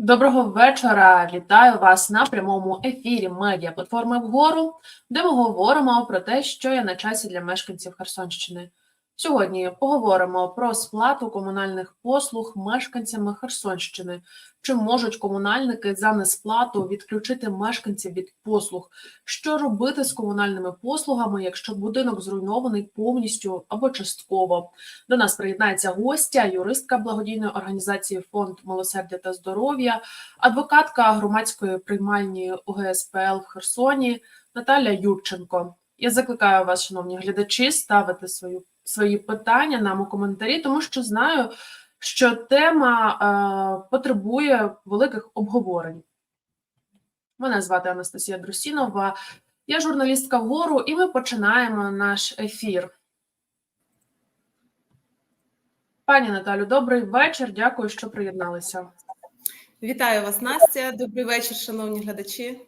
Доброго вечора. Вітаю вас на прямому ефірі медіа платформи вгору, де ми говоримо про те, що є на часі для мешканців Херсонщини. Сьогодні поговоримо про сплату комунальних послуг мешканцями Херсонщини. Чи можуть комунальники за несплату відключити мешканців від послуг? Що робити з комунальними послугами, якщо будинок зруйнований повністю або частково? До нас приєднається гостя, юристка благодійної організації Фонд милосердя та здоров'я, адвокатка громадської приймальні УГСПЛ в Херсоні Наталя Юрченко. Я закликаю вас, шановні глядачі, ставити свою свої питання нам у коментарі, тому що знаю, що тема е, потребує великих обговорень. Мене звати Анастасія Друсінова, я журналістка вгору, і ми починаємо наш ефір. Пані Наталю, добрий вечір. Дякую, що приєдналися. Вітаю вас, Настя. Добрий вечір, шановні глядачі.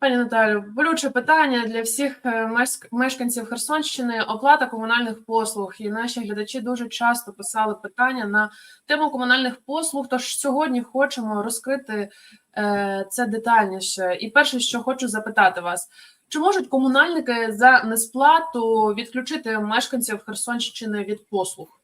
Пані Наталю, болюче питання для всіх е, мешканців Херсонщини оплата комунальних послуг. І наші глядачі дуже часто писали питання на тему комунальних послуг. Тож сьогодні хочемо розкрити е, це детальніше. І перше, що хочу запитати вас: чи можуть комунальники за несплату відключити мешканців Херсонщини від послуг?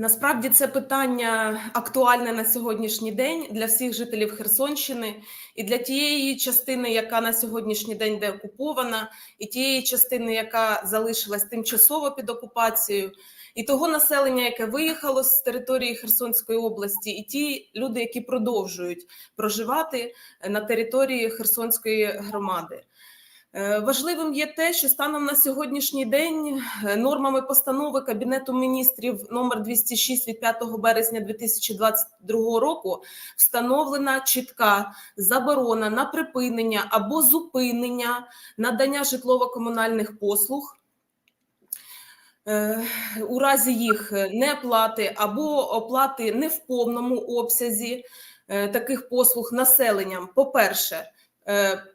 Насправді це питання актуальне на сьогоднішній день для всіх жителів Херсонщини і для тієї частини, яка на сьогоднішній день де окупована, і тієї частини, яка залишилась тимчасово під окупацією, і того населення, яке виїхало з території Херсонської області, і ті люди, які продовжують проживати на території Херсонської громади. Е, Важливим є те, що станом на сьогоднішній день е, нормами постанови Кабінету міністрів номер 206 від 5 березня 2022 року встановлена чітка заборона на припинення або зупинення надання житлово-комунальних послуг. е, У разі їх неплати або оплати не в повному обсязі таких послуг населенням, по-перше, Е,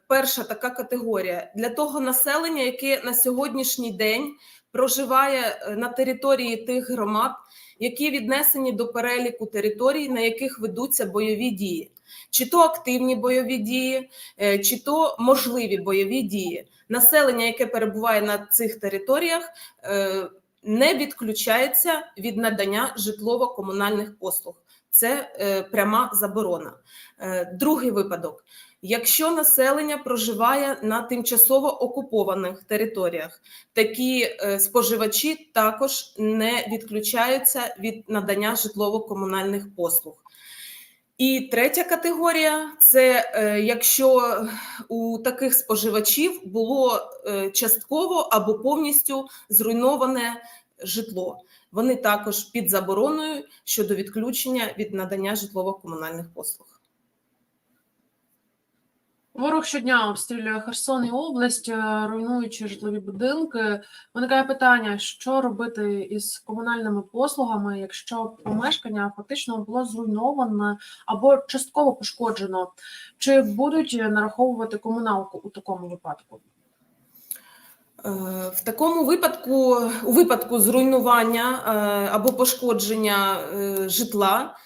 перша така категорія для того населення, яке на сьогоднішній день проживає е, на території тих громад, які віднесені до переліку територій, на яких ведуться бойові дії, чи то активні бойові дії, е, чи то можливі бойові дії. Населення, яке перебуває на цих територіях, е, не відключається від надання житлово-комунальних послуг. Це е, пряма заборона. Е, Другий випадок. Якщо населення проживає на тимчасово окупованих територіях, такі е, споживачі також не відключаються від надання житлово-комунальних послуг. І третя категорія це е, якщо у таких споживачів було е, частково або повністю зруйноване житло. Вони також під забороною щодо відключення від надання житлово-комунальних послуг. Ворог щодня обстрілює Херсон і область, е, руйнуючи житлові будинки. Виникає питання, що робити із комунальними послугами, якщо помешкання фактично було зруйноване або частково пошкоджено. Чи будуть нараховувати комуналку у такому випадку? Е, В такому випадку, у випадку зруйнування е, або пошкодження житла,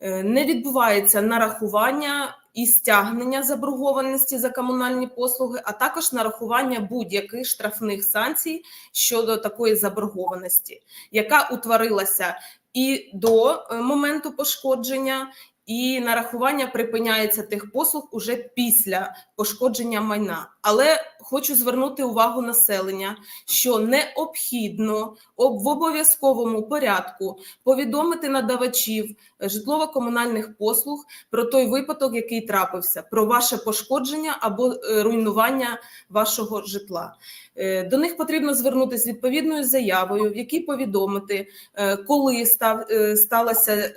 не відбувається нарахування і стягнення заборгованості за комунальні послуги, а також нарахування будь-яких штрафних санкцій щодо такої заборгованості, яка утворилася і до е, моменту пошкодження, і нарахування припиняється тих послуг уже після пошкодження майна. Але хочу звернути увагу населення, що необхідно в обов'язковому порядку повідомити надавачів е, житлово-комунальних послуг про той випадок, який трапився, про ваше пошкодження або е, руйнування вашого житла. Е, До них потрібно звернутися з відповідною заявою, в якій повідомити, коли сталася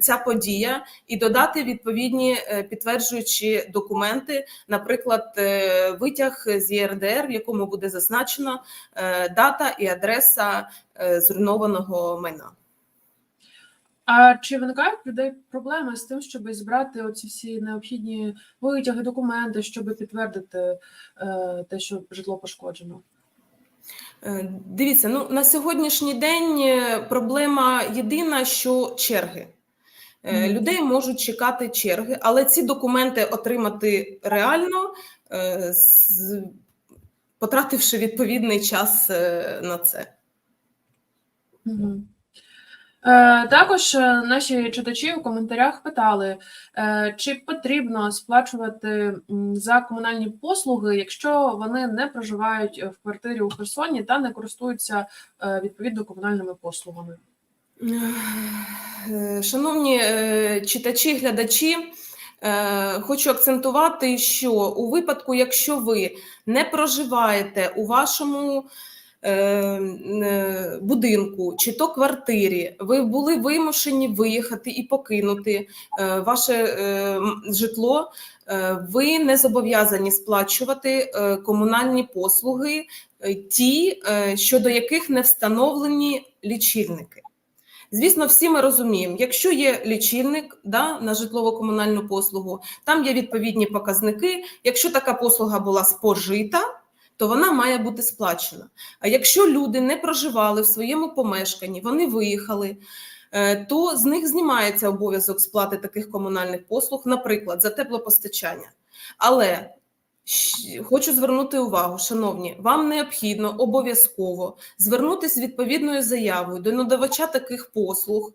ця подія, і додати відповідні підтверджуючі документи, наприклад, е, витяг з ЄРДР, в якому буде зазначено е, дата і адреса е, зруйнованого майна. А чи виникають людей проблеми з тим, щоб зібрати оці всі необхідні витяги, документи, щоб підтвердити те, що житло пошкоджено? Дивіться, ну на сьогоднішній день проблема єдина, що черги. Е. Людей можуть чекати черги, але ці документи отримати реально, е, потративши відповідний час е, на це. Також наші читачі у коментарях питали, чи потрібно сплачувати за комунальні послуги, якщо вони не проживають в квартирі у Херсоні та не користуються відповідно комунальними послугами. Е, Шановні е, читачі, глядачі, е, хочу акцентувати, що у випадку, якщо ви не проживаєте у вашому будинку чи то квартирі, ви були вимушені виїхати і покинути ваше житло, ви не зобов'язані сплачувати комунальні послуги, ті, щодо яких не встановлені лічильники. Звісно, всі ми розуміємо, якщо є лічильник да, на житлово-комунальну послугу, там є відповідні показники. Якщо така послуга була спожита, то вона має бути сплачена. А якщо люди не проживали в своєму помешканні, вони виїхали, е, то з них знімається обов'язок сплати таких комунальних послуг, наприклад, за теплопостачання. Але хочу звернути увагу, шановні, вам необхідно обов'язково звернутися з відповідною заявою до надавача таких послуг,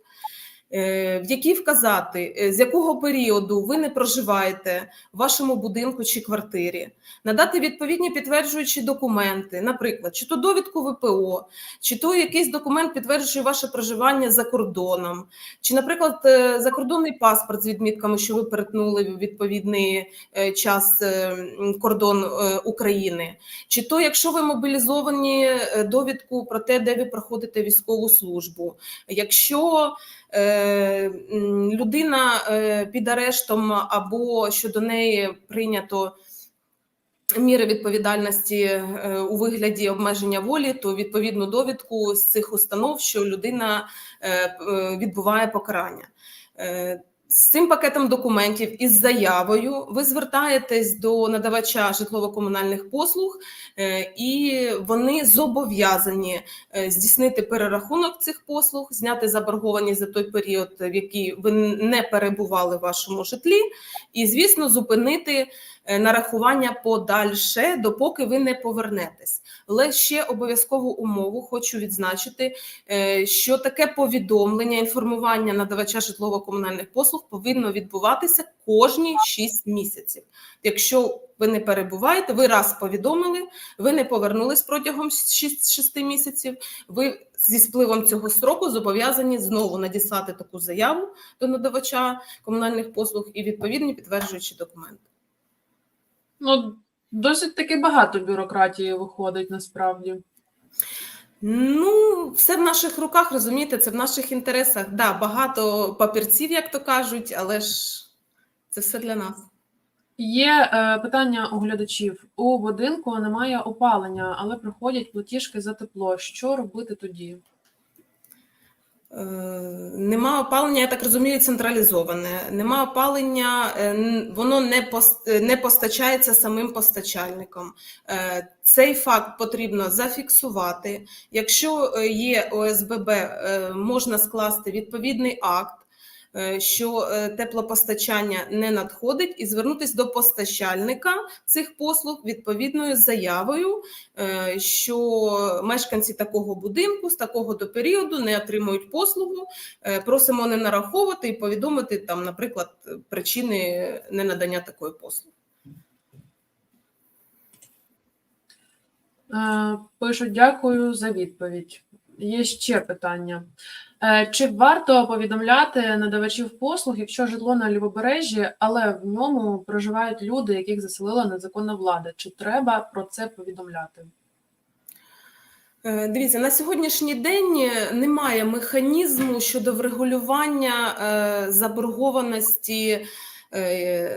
в якій вказати, е, з якого періоду ви не проживаєте в вашому будинку чи квартирі, надати відповідні підтверджуючі документи, наприклад, чи то довідку ВПО, чи то якийсь документ, підтверджуючи ваше проживання за кордоном, чи, наприклад, е, закордонний паспорт з відмітками, що ви перетнули відповідний е, час е, кордон е, України, чи то, якщо ви мобілізовані, е, довідку про те, де ви проходите військову службу, якщо е, людина е, під арештом або щодо неї прийнято міри відповідальності е, у вигляді обмеження волі, то відповідну довідку з цих установ, що людина е, е, відбуває покарання. З цим пакетом документів із заявою ви звертаєтесь до надавача житлово-комунальних послуг, е, і вони зобов'язані е, здійснити перерахунок цих послуг, зняти заборгованість за той період, в який ви не перебували в вашому житлі, і, звісно, зупинити е, нарахування подальше, допоки ви не повернетесь. Але ще обов'язкову умову хочу відзначити, що таке повідомлення, інформування надавача житлово-комунальних послуг повинно відбуватися кожні 6 місяців. Якщо ви не перебуваєте, ви раз повідомили, ви не повернулись протягом 6 місяців. Ви зі спливом цього строку зобов'язані знову надіслати таку заяву до надавача комунальних послуг і відповідні підтверджуючі документи. Ну, досить таки багато бюрократії виходить насправді. Ну, все в наших руках, розумієте, це в наших інтересах. Да, багато папірців, як то кажуть, але ж це все для нас. Є е, питання у глядачів. У будинку немає опалення, але приходять платіжки за тепло. Що робити тоді? Е, Нема опалення, я так розумію, централізоване. Нема опалення, е, воно е, не постачається самим постачальником. Цей факт потрібно зафіксувати. Якщо є ОСББ, можна скласти відповідний акт. Е, Що е, теплопостачання не надходить, і звернутися до постачальника цих послуг відповідною заявою, е, що мешканці такого будинку з такого до періоду не отримують послугу. Просимо не нараховувати і повідомити там, наприклад, причини ненадання такої послуги. Пишуть дякую за відповідь. Є ще питання. Е, Чи варто повідомляти надавачів послуг, якщо житло на лівобережжі, але в ньому проживають люди, яких заселила незаконна влада? Чи треба про це повідомляти? Е, Дивіться, на сьогоднішній день немає механізму щодо врегулювання е, заборгованості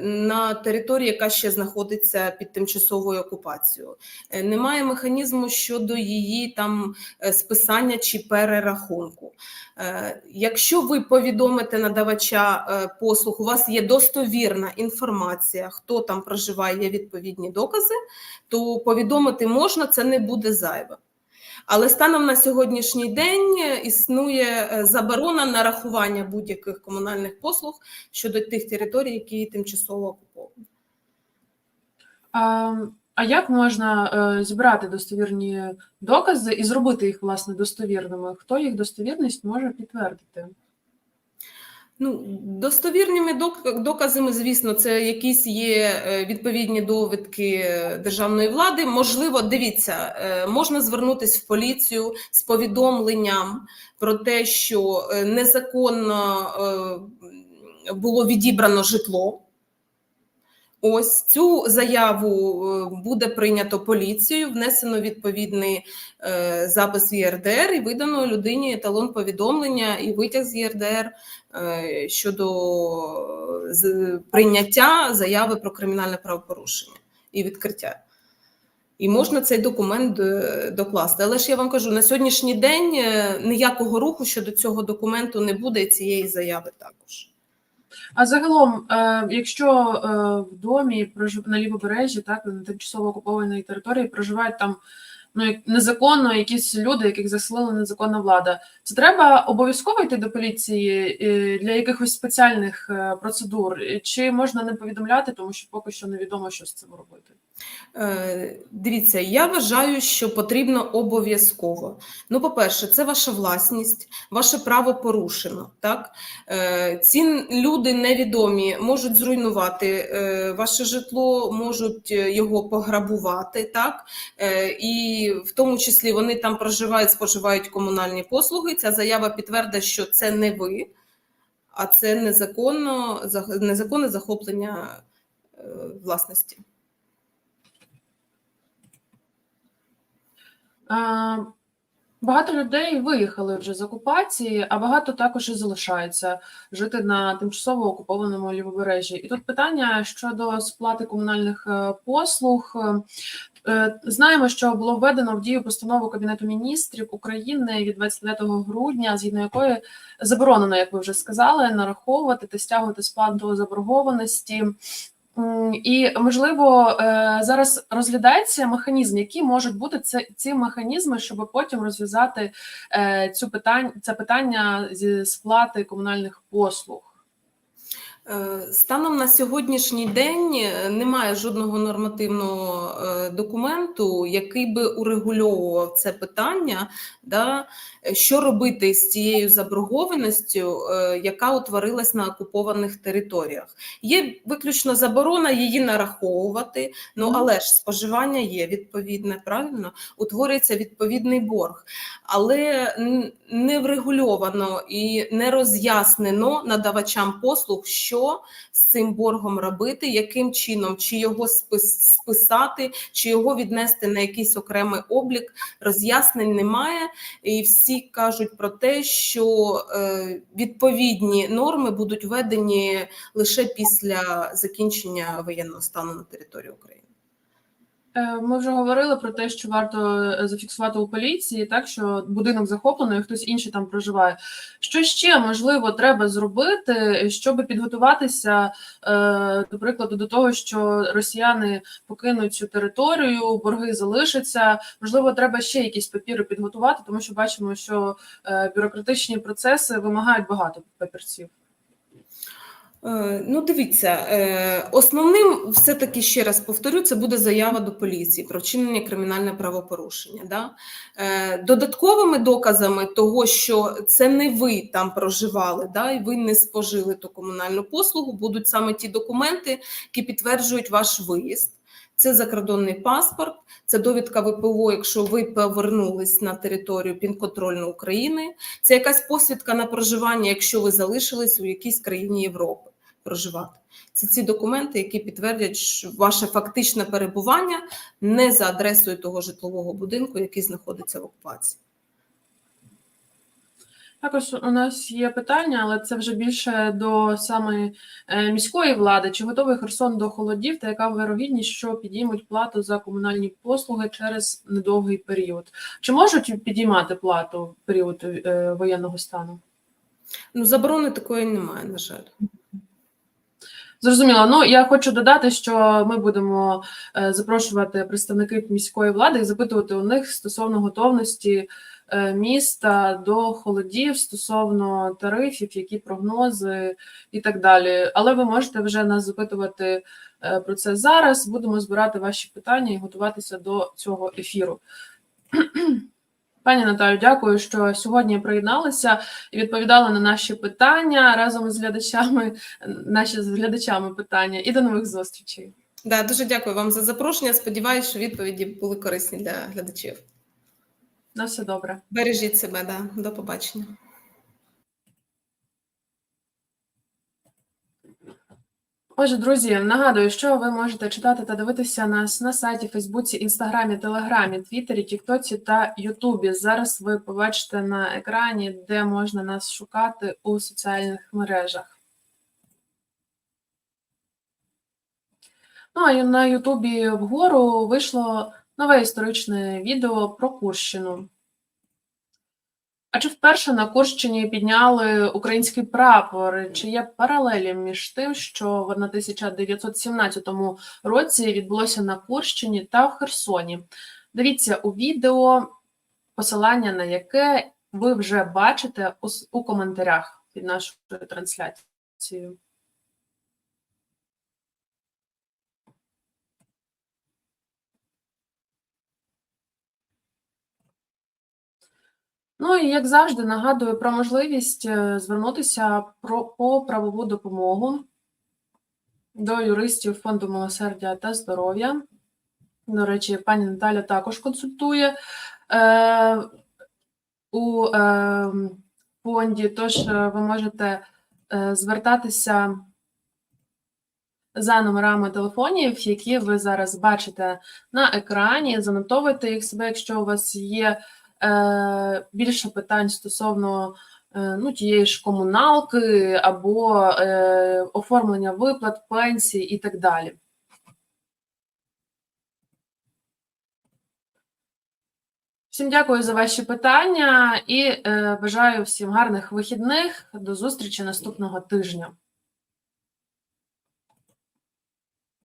на території, яка ще знаходиться під тимчасовою окупацією. Е, Немає механізму щодо її там е, списання чи перерахунку. Е, Якщо ви повідомите надавача е, послуг, у вас є достовірна інформація, хто там проживає, є відповідні докази, то повідомити можна, це не буде зайве. Але станом на сьогоднішній день е, існує заборона на рахування будь-яких комунальних послуг щодо тих територій, які тимчасово окуповані. А, а як можна е, зібрати достовірні докази і зробити їх власне достовірними? Хто їх достовірність може підтвердити? Ну, достовірними док- доказами, звісно, це якісь є е, відповідні довідки державної влади. Можливо, дивіться, е, можна звернутися в поліцію з повідомленням про те, що е, незаконно було відібрано житло. Ось цю заяву е, буде прийнято поліцією, внесено відповідний е, запис в ЄРДР і видано людині еталон повідомлення і витяг з ЄРДР е, щодо прийняття заяви про кримінальне правопорушення і відкриття. І можна цей документ докласти. Але ж я вам кажу, на сьогоднішній день ніякого руху щодо цього документу не буде цієї заяви також. А загалом, е, якщо е, в домі на лівобережжі, так на тимчасово окупованій території проживають там ну незаконно якісь люди, яких заселила незаконна влада, це треба обов'язково йти до поліції е, для якихось спеціальних е, процедур, чи можна не повідомляти, тому що поки що невідомо, що з цим робити. Е, Дивіться, я вважаю, що потрібно обов'язково. Ну, по-перше, це ваша власність, ваше право порушено. Так? Ці люди невідомі можуть зруйнувати ваше житло, можуть його пограбувати, так? Е, І в тому числі вони там проживають, споживають комунальні послуги. Ця заява підтвердить, що це не ви, а це незаконно, незаконне захоплення е, власності. Багато людей виїхали вже з окупації, а багато також і залишаються жити на тимчасово окупованому лівобережжі. І тут питання щодо сплати комунальних е, послуг. Е, Знаємо, що було введено в дію постанову Кабінету міністрів України від 29 грудня, згідно якої заборонено, як ви вже сказали, нараховувати та стягувати сплату заборгованості. І можливо е, зараз розглядається механізм, які можуть бути це ці механізми, щоб потім розв'язати е, цю питань, це питання зі сплати комунальних послуг. Е, Станом на сьогоднішній день е, немає жодного нормативного е, документу, який би урегульовував це питання, да, що робити з цією заборгованістю, яка утворилась на окупованих територіях. Є виключно заборона її нараховувати, ну але ж споживання є відповідне, правильно? Утворюється відповідний борг, але не врегульовано і не роз'яснено надавачам послуг, що з цим боргом робити, яким чином, чи його спис- списати, чи його віднести на якийсь окремий облік. Роз'яснень немає, і всі кажуть про те, що е, відповідні норми будуть введені лише після закінчення воєнного стану на території України. Е, Ми вже говорили про те, що варто е, зафіксувати у поліції, так що будинок захоплений, хтось інший там проживає. Що ще можливо треба зробити, щоб підготуватися, е, до прикладу, до того, що росіяни покинуть цю територію, борги залишаться. Можливо, треба ще якісь папіри підготувати, тому що бачимо, що бюрократичні процеси вимагають багато папірців. Е, Ну, дивіться, е, основним все-таки ще раз повторю, це буде заява до поліції про вчинення кримінальне правопорушення. Да? Е, Додатковими доказами того, що це не ви там проживали, да, і ви не спожили ту комунальну послугу, будуть саме ті документи, які підтверджують ваш виїзд. Це закордонний паспорт, це довідка ВПО, якщо ви повернулись на територію пінконтрольної України. Це якась посвідка на проживання, якщо ви залишились у якійсь країні Європи проживати. Це ці документи, які підтвердять ваше фактичне перебування не за адресою того житлового будинку, який знаходиться в окупації. Також у нас є питання, але це вже більше до самої е, міської влади. Чи готовий Херсон до холодів, та яка вирогідність, що підіймуть плату за комунальні послуги через недовгий період? Чи можуть підіймати плату в період е, воєнного стану? Ну, заборони такої немає, на жаль. Зрозуміло. Ну я хочу додати, що ми будемо е, запрошувати представників міської влади і запитувати у них стосовно готовності е, міста до холодів, стосовно тарифів, які прогнози і так далі. Але ви можете вже нас запитувати е, про це зараз. Будемо збирати ваші питання і готуватися до цього ефіру. Пані Наталю, дякую, що сьогодні приєдналися і відповідали на наші питання разом з глядачами, наші з глядачами питання. І до нових зустрічей. Да, дуже дякую вам за запрошення. Сподіваюсь, що відповіді були корисні для глядачів. На все добре. Бережіть себе, да. До побачення. Отже, друзі, нагадую, що ви можете читати та дивитися нас на сайті, Фейсбуці, Інстаграмі, Телеграмі, Твіттері, Тіктоці та Ютубі. Зараз ви побачите на екрані, де можна нас шукати у соціальних мережах. Ну а на Ютубі вгору вийшло нове історичне відео про Курщину. А чи вперше на Курщині підняли український прапор? Чи є паралелі між тим, що в 1917 році відбулося на Курщині та в Херсоні? Дивіться у відео, посилання на яке ви вже бачите у, коментарях під нашою трансляцією. Ну і як завжди, нагадую про можливість е, звернутися про, по правову допомогу до юристів Фонду милосердя та здоров'я. До речі, пані Наталя також консультує е, у е, фонді, тож е, ви можете е, звертатися за номерами телефонів, які ви зараз бачите на екрані. Занотовуйте їх себе, якщо у вас є більше питань стосовно е, ну, тієї ж комуналки або е, оформлення виплат, пенсій і так далі. Всім дякую за ваші питання і е, бажаю всім гарних вихідних. До зустрічі наступного тижня.